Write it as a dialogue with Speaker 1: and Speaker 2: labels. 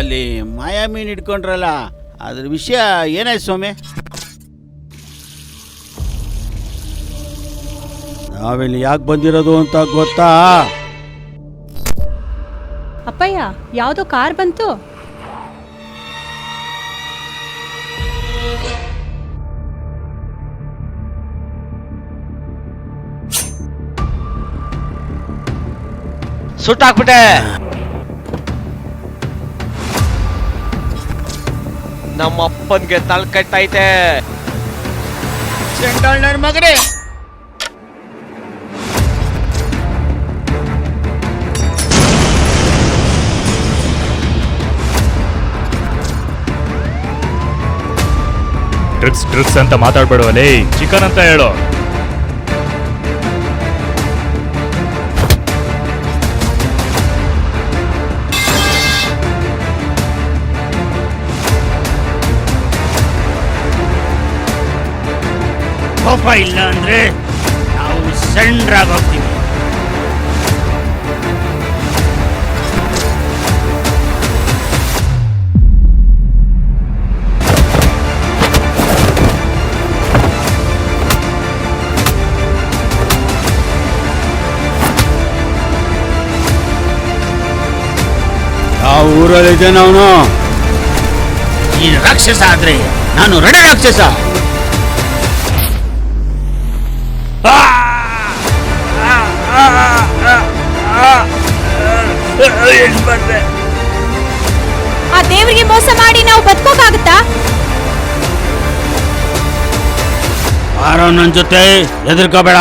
Speaker 1: ಅಲ್ಲಿ ಮಾಯಾ ಮೀನ್ ಇಟ್ಕೊಂಡ್ರಲ್ಲ ಅದ್ರ ವಿಷಯ ಏನಾಯ್ತು ಸ್ವಾಮಿ? ನಾವಿಲ್ಲಿ ಯಾಕೆ ಬಂದಿರೋದು ಅಂತ ಗೊತ್ತಾ?
Speaker 2: ಅಪ್ಪಯ್ಯ ಯಾವುದೋ ಕಾರ್ ಬಂತು?
Speaker 3: ಸುಟ್ಟಾಕ್ಬಿಟ್ಟೆ. ನಮ್ಮ ಅಪ್ಪನ್ಗೆ ತಲೆ ಕಟ್ಟೈತೆ.
Speaker 1: ನನ್ನ ಮಗನೇ.
Speaker 4: ಡ್ರಿಕ್ಸ್ ಡ್ರಗ್ಸ್ ಅಂತ ಮಾತಾಡ್ಬೇಡವಲ್ಲೇ ಚಿಕನ್ ಅಂತ ಹೇಳು.
Speaker 1: ಕೋಪ ಇಲ್ಲ ಅಂದ್ರೆ ನಾವು ಸಣ್ಣರಾಗೋಗ್ತೀವಿ ಯಾವ ಊರಲ್ಲಿದ್ದೇನೆ ಅವನು ಈ ರಾಕ್ಷಸ ಆದ್ರೆ ನಾನು ರಣ ರಾಕ್ಷಸ
Speaker 2: ಆ ದೇವರಿಗೆ ಮೋಸ ಮಾಡಿ ನಾವು ಬದುಕೋಕಾಗುತ್ತಾ?
Speaker 1: ಆರೋ ನನ್ನ ಜೊತೆ ಹೆದರ್ಕೋಬೇಡ